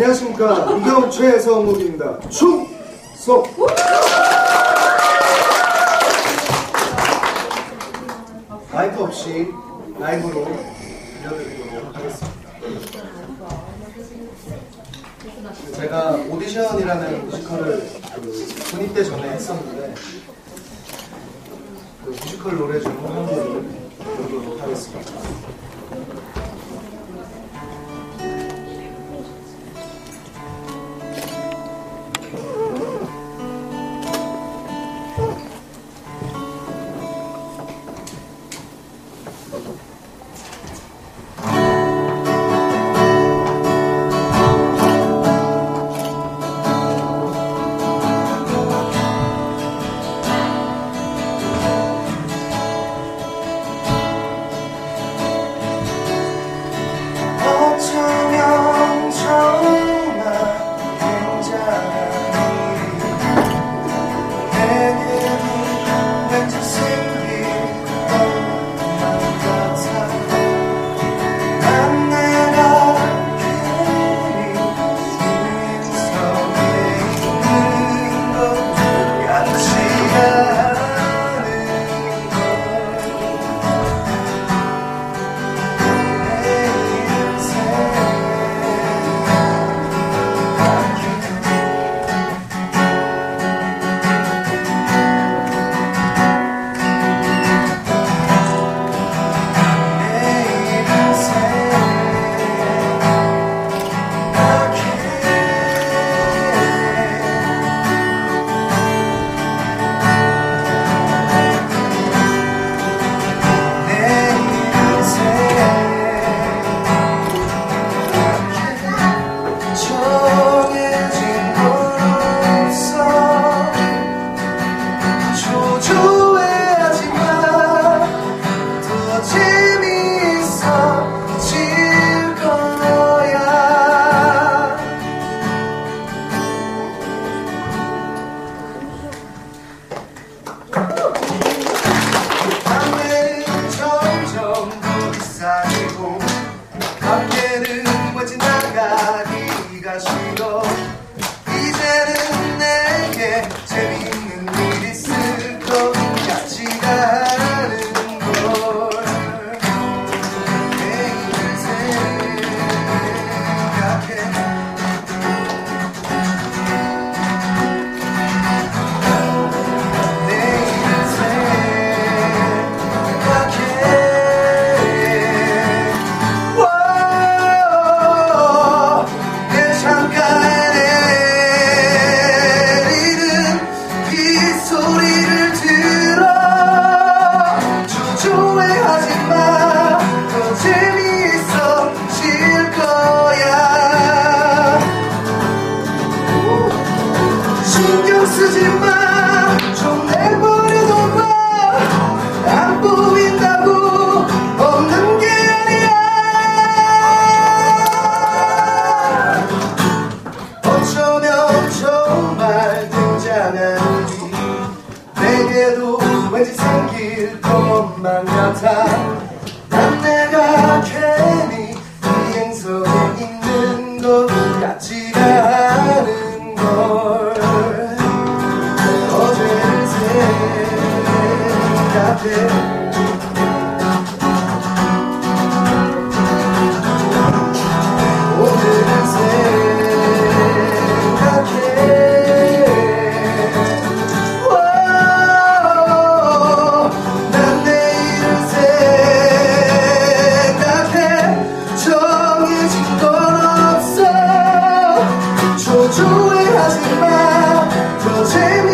안녕하십니까. 이경 최성욱입니다. 충성 마이크 없이 라이브로 들려드리도록 하겠습니다. 제가 오디션이라는 뮤지컬을 그 군입 때 전에 했었는데 그 뮤지컬 노래 중한 곡을 부르도록 하겠습니다 정말 굉장한 일이 내게도 왠지 생길 것만 같아. 난 내가 괜히 이 행성에 있는 것 같지가 않은 걸. 어제를 생각해 take